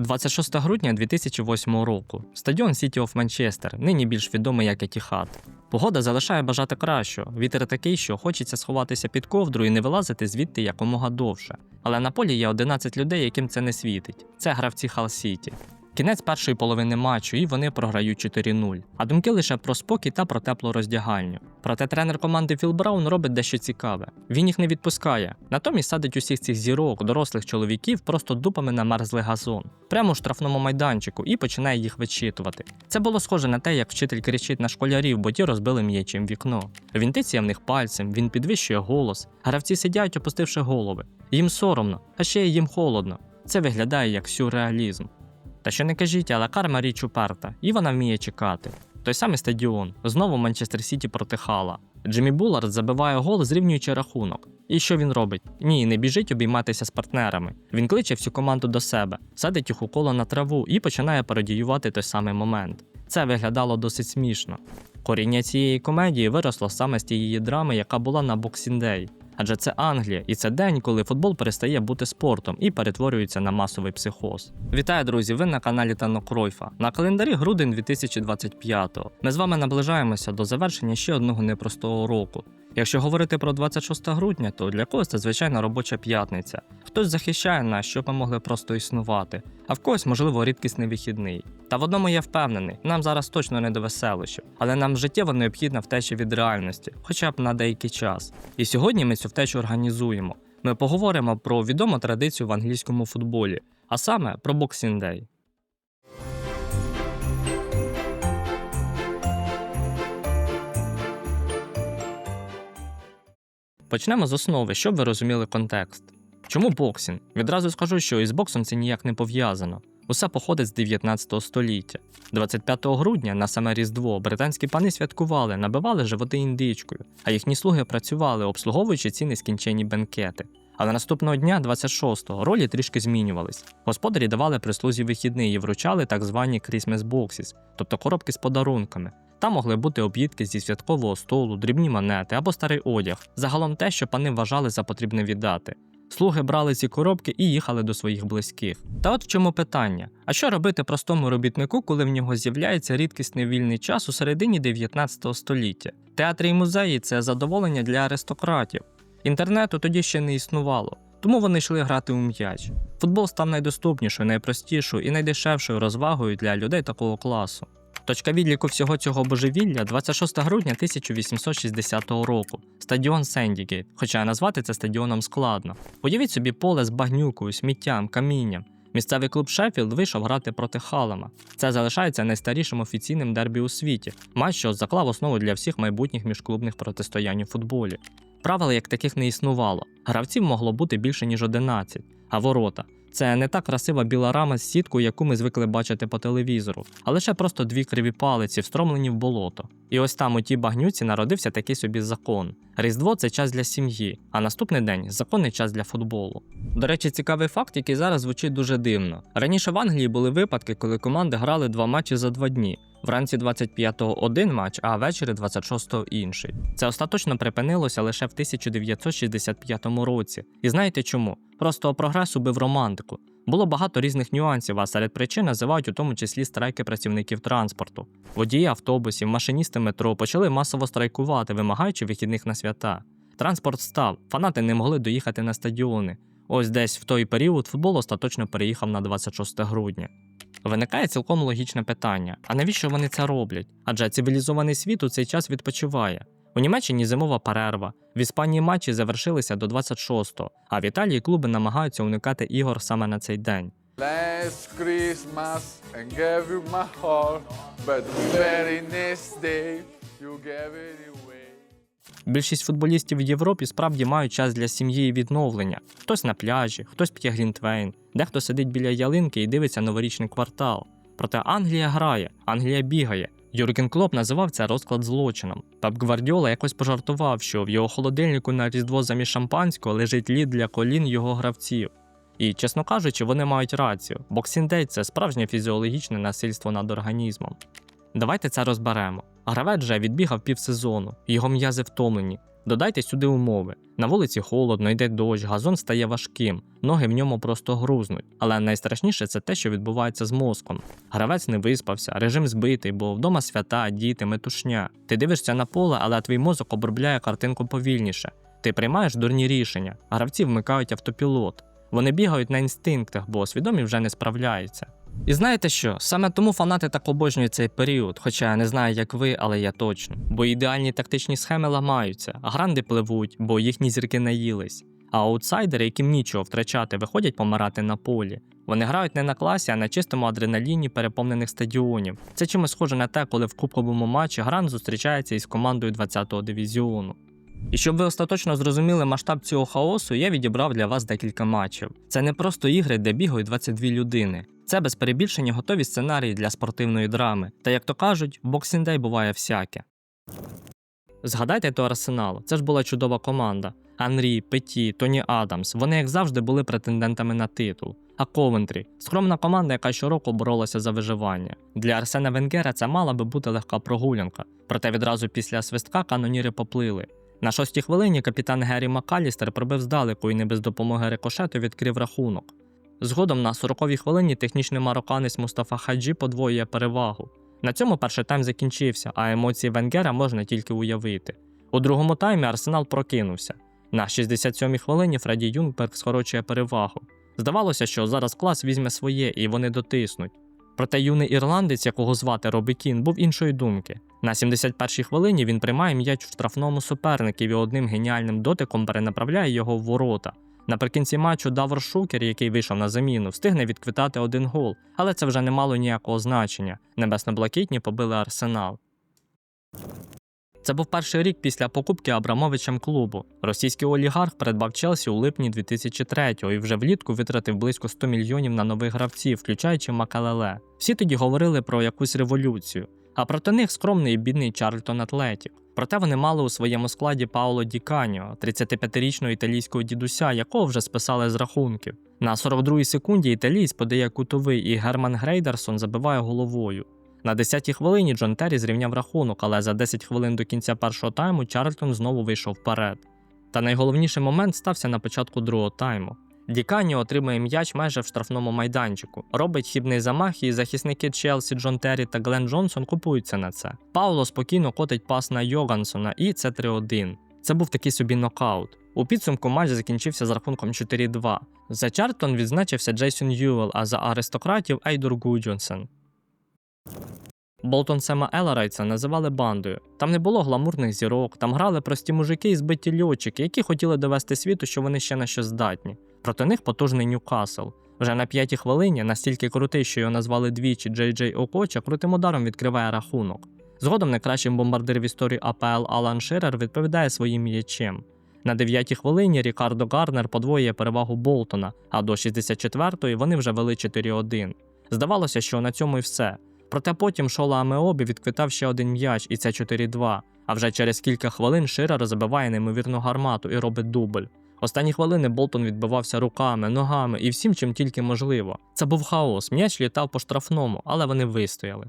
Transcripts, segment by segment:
26 грудня 2008 року. Стадіон City of Manchester, нині більш відомий як Етіхат. Погода залишає бажати кращого. Вітер такий, що хочеться сховатися під ковдру і не вилазити звідти якомога довше. Але на полі є 11 людей, яким це не світить. Це гравці Хал Сіті. Кінець першої половини матчу, і вони програють 4-0. А думки лише про спокій та про теплу роздягальню. Проте тренер команди Філ Браун робить дещо цікаве. Він їх не відпускає. Натомість садить усіх цих зірок, дорослих чоловіків, просто дупами на мерзлий газон, прямо у штрафному майданчику, і починає їх вичитувати. Це було схоже на те, як вчитель кричить на школярів, бо ті розбили м'ячем вікно. Він тицяє в них пальцем, він підвищує голос. Гравці сидять, опустивши голови. Їм соромно, а ще й їм холодно. Це виглядає як сюрреалізм. Та що не кажіть, але карма річ уперта, і вона вміє чекати. Той самий стадіон, знову Манчестер Сіті проти Хала. Джиммі Буллард забиває гол, зрівнюючи рахунок. І що він робить? Ні, не біжить обійматися з партнерами. Він кличе всю команду до себе, садить їх у коло на траву і починає пародіювати той самий момент. Це виглядало досить смішно. Коріння цієї комедії виросло саме з тієї драми, яка була на Boxing Day. Адже це Англія, і це день, коли футбол перестає бути спортом і перетворюється на масовий психоз. Вітаю, друзі! Ви на каналі Тано Кройфа. На календарі грудень 2025-го. Ми з вами наближаємося до завершення ще одного непростого року. Якщо говорити про 26 грудня, то для когось це звичайна робоча п'ятниця. Хтось захищає нас, щоб ми могли просто існувати, а в когось, можливо, рідкісний вихідний. Та в одному я впевнений, нам зараз точно не до веселощів, але нам життєво необхідна втеча від реальності, хоча б на деякий час. І сьогодні ми цю втечу організуємо. Ми поговоримо про відому традицію в англійському футболі, а саме про Boxing Day. Почнемо з основи, щоб ви розуміли контекст. Чому боксинг? Відразу скажу, що із боксом це ніяк не пов'язано. Усе походить з 19 століття. 25 грудня на саме Різдво британські пани святкували, набивали животи індичкою, а їхні слуги працювали, обслуговуючи ці нескінченні бенкети. Але наступного дня, 26-го, ролі трішки змінювались. Господарі давали прислузі вихідний і вручали так звані Christmas boxes, тобто коробки з подарунками. Там могли бути об'їдки зі святкового столу, дрібні монети або старий одяг, загалом те, що пани вважали за потрібне віддати. Слуги брали ці коробки і їхали до своїх близьких. Та от в чому питання: а що робити простому робітнику, коли в нього з'являється рідкісний вільний час у середині 19 століття? Театри і музеї це задоволення для аристократів. Інтернету тоді ще не існувало, тому вони йшли грати у м'яч. Футбол став найдоступнішою, найпростішою і найдешевшою розвагою для людей такого класу. Точка відліку всього цього божевілля 26 грудня 1860 року. Стадіон Сендігейт, хоча назвати це стадіоном складно. Уявіть собі поле з багнюкою, сміттям, камінням. Місцевий клуб Шеффілд вийшов грати проти Халама. Це залишається найстарішим офіційним дербі у світі, матч, що заклав основу для всіх майбутніх міжклубних протистоянь у футболі. Правил як таких не існувало. Гравців могло бути більше ніж 11, а ворота. Це не та красива біла рама з сіткою, яку ми звикли бачити по телевізору, а лише просто дві криві палиці, встромлені в болото. І ось там у тій багнюці народився такий собі закон. Різдво це час для сім'ї, а наступний день законний час для футболу. До речі, цікавий факт, який зараз звучить дуже дивно. Раніше в Англії були випадки, коли команди грали два матчі за два дні. Вранці 25-го один матч, а ввечері 26-го інший. Це остаточно припинилося лише в 1965 році. І знаєте чому? Просто прогрес убив романтику. Було багато різних нюансів, а серед причин називають у тому числі страйки працівників транспорту. Водії автобусів, машиністи метро почали масово страйкувати, вимагаючи вихідних на свята. Транспорт став, фанати не могли доїхати на стадіони. Ось десь в той період футбол остаточно переїхав на 26 грудня. Виникає цілком логічне питання: а навіщо вони це роблять? Адже цивілізований світ у цей час відпочиває. У Німеччині зимова перерва, в Іспанії матчі завершилися до 26-го, а в Італії клуби намагаються уникати ігор саме на цей день. Last Christmas and gave you my heart, but the very next day you gave it away. Більшість футболістів в Європі справді мають час для сім'ї і відновлення. Хтось на пляжі, хтось п'є Глінтвейн, дехто сидить біля ялинки і дивиться новорічний квартал. Проте Англія грає, Англія бігає. Юрген Клоп називав це розклад злочином. Пеп Гвардіола якось пожартував, що в його холодильнику на різдво замість шампанського лежить лід для колін його гравців. І, чесно кажучи, вони мають рацію. Боксіндей це справжнє фізіологічне насильство над організмом. Давайте це розберемо. Гравець вже відбігав півсезону, його м'язи втомлені. Додайте сюди умови. На вулиці холодно, йде дощ, газон стає важким, ноги в ньому просто грузнуть. Але найстрашніше це те, що відбувається з мозком. Гравець не виспався, режим збитий, бо вдома свята, діти, метушня. Ти дивишся на поле, але твій мозок обробляє картинку повільніше. Ти приймаєш дурні рішення, гравці вмикають автопілот. Вони бігають на інстинктах, бо свідомі вже не справляються. І знаєте що? Саме тому фанати так обожнюють цей період, хоча я не знаю, як ви, але я точно. Бо ідеальні тактичні схеми ламаються, гранди пливуть, бо їхні зірки наїлись. А аутсайдери, яким нічого втрачати, виходять помирати на полі. Вони грають не на класі, а на чистому адреналіні переповнених стадіонів. Це чимось схоже на те, коли в кубковому матчі Грант зустрічається із командою 20-го дивізіону. І щоб ви остаточно зрозуміли масштаб цього хаосу, я відібрав для вас декілька матчів. Це не просто ігри, де бігають 22 людини. Це без перебільшення готові сценарії для спортивної драми. Та як то кажуть, в Boxing буває всяке. Згадайте то Арсенал, це ж була чудова команда. Анрі, Петі, Тоні Адамс. Вони, як завжди, були претендентами на титул. А Ковентрі скромна команда, яка щороку боролася за виживання. Для Арсена Венгера це мала би бути легка прогулянка. Проте відразу після свистка каноніри поплили. На шостій хвилині капітан Геррі Макалістер пробив здалеку і не без допомоги рикошету відкрив рахунок. Згодом на 40-й хвилині технічний марокканець Мустафа Хаджі подвоює перевагу. На цьому перший тайм закінчився, а емоції Венгера можна тільки уявити. У другому таймі Арсенал прокинувся. На 67-й хвилині Фредді Юнгберг скорочує перевагу. Здавалося, що зараз клас візьме своє і вони дотиснуть. Проте юний ірландець, якого звати Робі Кін, був іншої думки. На 71-й хвилині він приймає м'яч в штрафному суперників і одним геніальним дотиком перенаправляє його в ворота. Наприкінці матчу Давор Шукер, який вийшов на заміну, встигне відквітати один гол, але це вже не мало ніякого значення. Небесно-блакитні побили арсенал. Це був перший рік після покупки Абрамовичем клубу. Російський олігарх придбав Челсі у липні 2003-го і вже влітку витратив близько 100 мільйонів на нових гравців, включаючи Макалеле. Всі тоді говорили про якусь революцію, а проти них скромний і бідний Чарльтон Атлетік. Проте вони мали у своєму складі Пауло Ді Каньо, 35-річного італійського дідуся, якого вже списали з рахунків. На 42-й секунді італієць подає кутовий, і Герман Грейдерсон забиває головою. На 10-й хвилині Джон Террі зрівняв рахунок, але за 10 хвилин до кінця першого тайму Чарльтон знову вийшов вперед. Та найголовніший момент стався на початку другого тайму. Діканіо отримує м'яч майже в штрафному майданчику, робить хібний замах, і захисники Челсі Джон Террі та Глен Джонсон купуються на це. Пауло спокійно котить пас на Йогансона, і це 3-1. Це був такий собі нокаут. У підсумку матч закінчився з рахунком 4-2. За Чартон відзначився Джейсон Ювел, а за аристократів Ейдур Гуджонсен. Болтон Сема Еларайца називали бандою. Там не було гламурних зірок, там грали прості мужики і збиті льотчики, які хотіли довести світу, що вони ще на що здатні. Проти них потужний Ньюкасл. Вже на п'ятій хвилині настільки крутий, що його назвали двічі Джей Джей Окоча, крутим ударом відкриває рахунок. Згодом найкращий бомбардир в історії АПЛ Алан Ширер відповідає своїм м'ячем. На 9-й хвилині Рікардо Гарнер подвоює перевагу Болтона, а до 64-ї вони вже вели 4-1. Здавалося, що на цьому і все. Проте потім Шола Амеобі відквитав ще один м'яч, і це 4-2. А вже через кілька хвилин Ширер забиває неймовірну гармату і робить дубль. Останні хвилини Болтон відбивався руками, ногами і всім, чим тільки можливо. Це був хаос. М'яч літав по штрафному, але вони вистояли.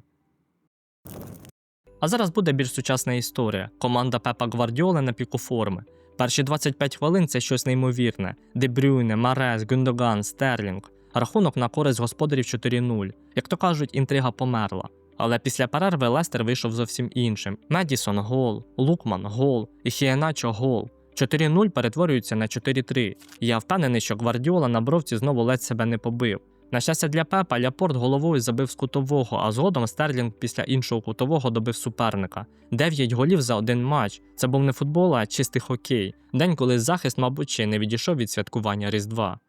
А зараз буде більш сучасна історія. Команда Пепа Гвардіоли на піку форми. Перші 25 хвилин це щось неймовірне. Дебрюйне, Марес, Гюндоган, Стерлінг. Рахунок на користь господарів 4-0. Як то кажуть, інтрига померла. Але після перерви Лестер вийшов зовсім іншим. Медісон гол, Лукман гол, і Хієначо гол. 4-0 перетворюється на 4-3. Я впевнений, що Гвардіола на бровці знову ледь себе не побив. На щастя для Пепа, Ляпорт головою забив з кутового, а згодом Стерлінг після іншого кутового добив суперника. 9 голів за один матч. Це був не футбол, а чистий хокей. День, коли захист, мабуть, ще не відійшов від святкування Різдва.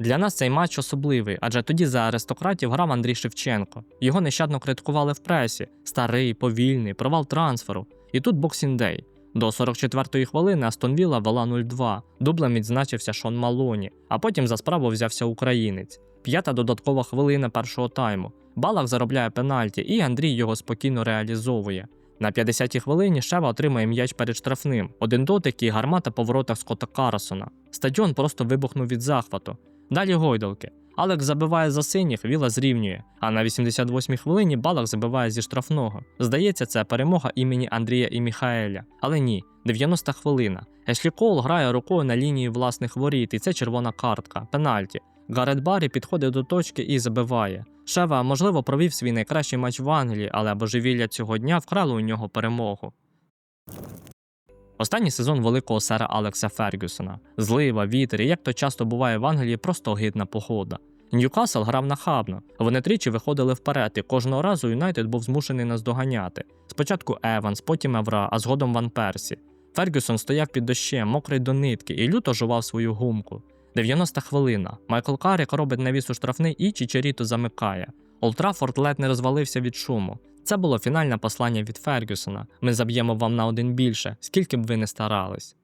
Для нас цей матч особливий, адже тоді за аристократів грав Андрій Шевченко. Його нещадно критикували в пресі: старий, повільний, провал трансферу. І тут Day. До 44-ї хвилини Астон Вілла вела 0-2. Дублем відзначився Шон Малоні, а потім за справу взявся українець. П'ята додаткова хвилина першого тайму. Балак заробляє пенальті, і Андрій його спокійно реалізовує. На 50-й хвилині Шева отримує м'яч перед штрафним. Один дотик і гармата по воротах Скотта Карасона. Стадіон просто вибухнув від захвату. Далі гойдалки. Алекс забиває за синіх, Віла зрівнює. А на 88-й хвилині Балак забиває зі штрафного. Здається, це перемога імені Андрія і Міхаеля. Але ні, 90 хвилина. Ешлі Кол грає рукою на лінії власних воріт, і це червона картка, пенальті. Гарет Баррі підходить до точки і забиває. Шева, можливо, провів свій найкращий матч в Англії, але божевілля цього дня вкрало у нього перемогу. Останній сезон великого сера Алекса Фергюсона. Злива, вітер і як то часто буває в Англії, просто огидна погода. Ньюкасл грав нахабно. Вони тричі виходили вперед, і кожного разу Юнайтед був змушений нас доганяти. Спочатку Еванс, потім Евра, а згодом Ван Персі. Фергюсон стояв під дощем, мокрий до нитки, і люто жував свою гумку. 90 хвилина. Майкл Карік робить навіс у штрафний і Чичеріто замикає. Олтрафорд ледь не розвалився від шуму. Це було фінальне послання від Фергюсона. Ми заб'ємо вам на один більше, скільки б ви не старались.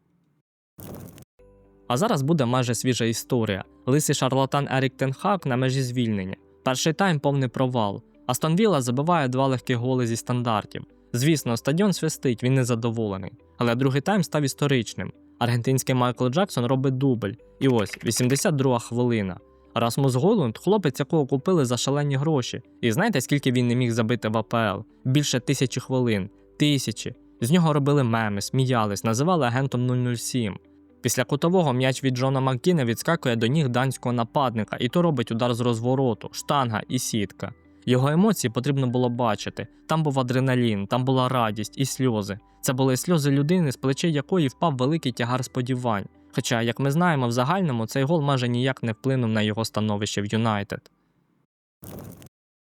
А зараз буде майже свіжа історія. Лисий шарлатан Ерік Тенхак на межі звільнення. Перший тайм повний провал. Астон Вілла забиває два легкі голи зі стандартів. Звісно, стадіон свистить, він незадоволений. Але другий тайм став історичним. Аргентинський Майкл Джексон робить дубль. І ось 82 хвилина. Расмус Голланд – хлопець, якого купили за шалені гроші. І знаєте, скільки він не міг забити в АПЛ? Більше тисячі хвилин. Тисячі. З нього робили меми, сміялись, називали агентом 007. Після кутового м'яч від Джона Маккіна відскакує до ніг данського нападника, і то робить удар з розвороту, штанга і сітка. Його емоції потрібно було бачити. Там був адреналін, там була радість і сльози. Це були сльози людини, з плечей якої впав великий тягар сподівань. Хоча, як ми знаємо, в загальному цей гол майже ніяк не вплинув на його становище в Юнайтед.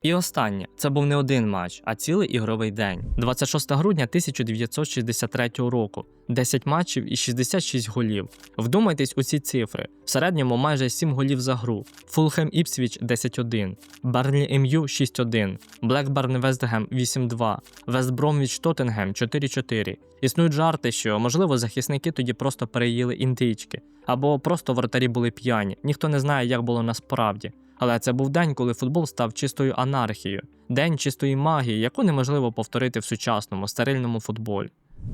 І останнє це був не один матч, а цілий ігровий день. 26 грудня 1963 року, 10 матчів і 66 голів. Вдумайтесь у ці цифри: в середньому майже 7 голів за гру. Фулхем Іпсвіч 10-1, Барлі МЮ 6-1, Блекберн Вестгем 8-2, Вестбромвіч Тоттенгем 4-4. Існують жарти, що можливо захисники тоді просто переїли індички, або просто вратарі були п'яні. Ніхто не знає, як було насправді. Але це був день, коли футбол став чистою анархією, день чистої магії, яку неможливо повторити в сучасному стерильному футболі.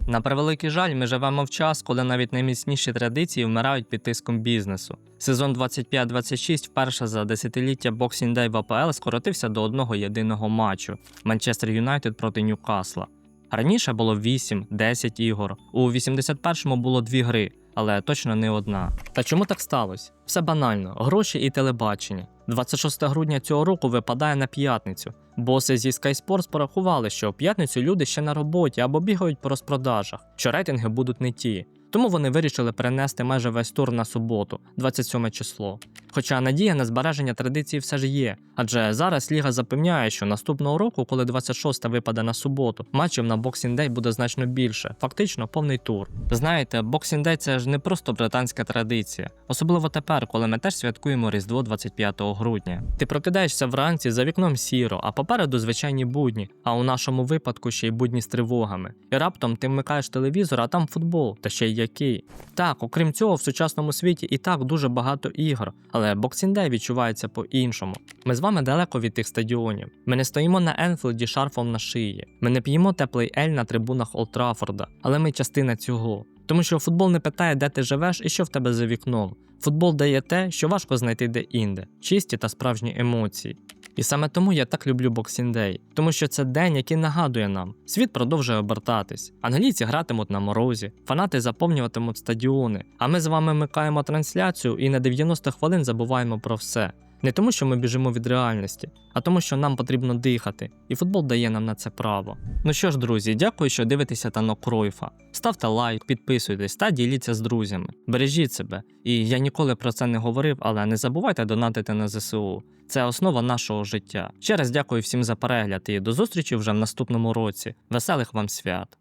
На превеликий жаль, ми живемо в час, коли навіть найміцніші традиції вмирають під тиском бізнесу. Сезон 25-26 вперше за десятиліття Boxing Day в АПЛ скоротився до одного єдиного матчу Манчестер Юнайтед проти Ньюкасла. Раніше було 8-10 ігор. У 81-му було дві гри, але точно не одна. Та чому так сталося? Все банально: гроші і телебачення. 26 грудня цього року випадає на п'ятницю. Боси зі Sky Sports порахували, що в п'ятницю люди ще на роботі або бігають по розпродажах, що рейтинги будуть не ті. Тому вони вирішили перенести майже весь тур на суботу, 27 число. Хоча надія на збереження традиції все ж є, адже зараз ліга запевняє, що наступного року, коли 26 випаде на суботу, матчів на Boxing Day буде значно більше, фактично повний тур. Знаєте, Boxing Day – це ж не просто британська традиція, особливо тепер, коли ми теж святкуємо Різдво 25 грудня. Ти прокидаєшся вранці за вікном сіро, а попереду звичайні будні, а у нашому випадку ще й будні з тривогами. І раптом ти вмикаєш телевізор, а там футбол, та ще й який. Так, окрім цього, в сучасному світі і так дуже багато ігор, але Boxing Day відчувається по-іншому. Ми з вами далеко від тих стадіонів. Ми не стоїмо на Енфілді шарфом на шиї. Ми не п'ємо теплий ель на трибунах Олд Траффорда, але ми частина цього. Тому що футбол не питає, де ти живеш і що в тебе за вікном. Футбол дає те, що важко знайти де-інде, чисті та справжні емоції. І саме тому я так люблю Boxing Day, тому що це день, який нагадує нам, світ продовжує обертатись. Англійці гратимуть на морозі, фанати заповнюватимуть стадіони. А ми з вами микаємо трансляцію і на 90 хвилин забуваємо про все. Не тому, що ми біжимо від реальності, а тому, що нам потрібно дихати, і футбол дає нам на це право. Ну що ж, друзі, дякую, що дивитеся Тано Кройфа. Ставте лайк, підписуйтесь та діліться з друзями. Бережіть себе. І я ніколи про це не говорив, але не забувайте донатити на ЗСУ. Це основа нашого життя. Ще раз дякую всім за перегляд і до зустрічі вже в наступному році. Веселих вам свят!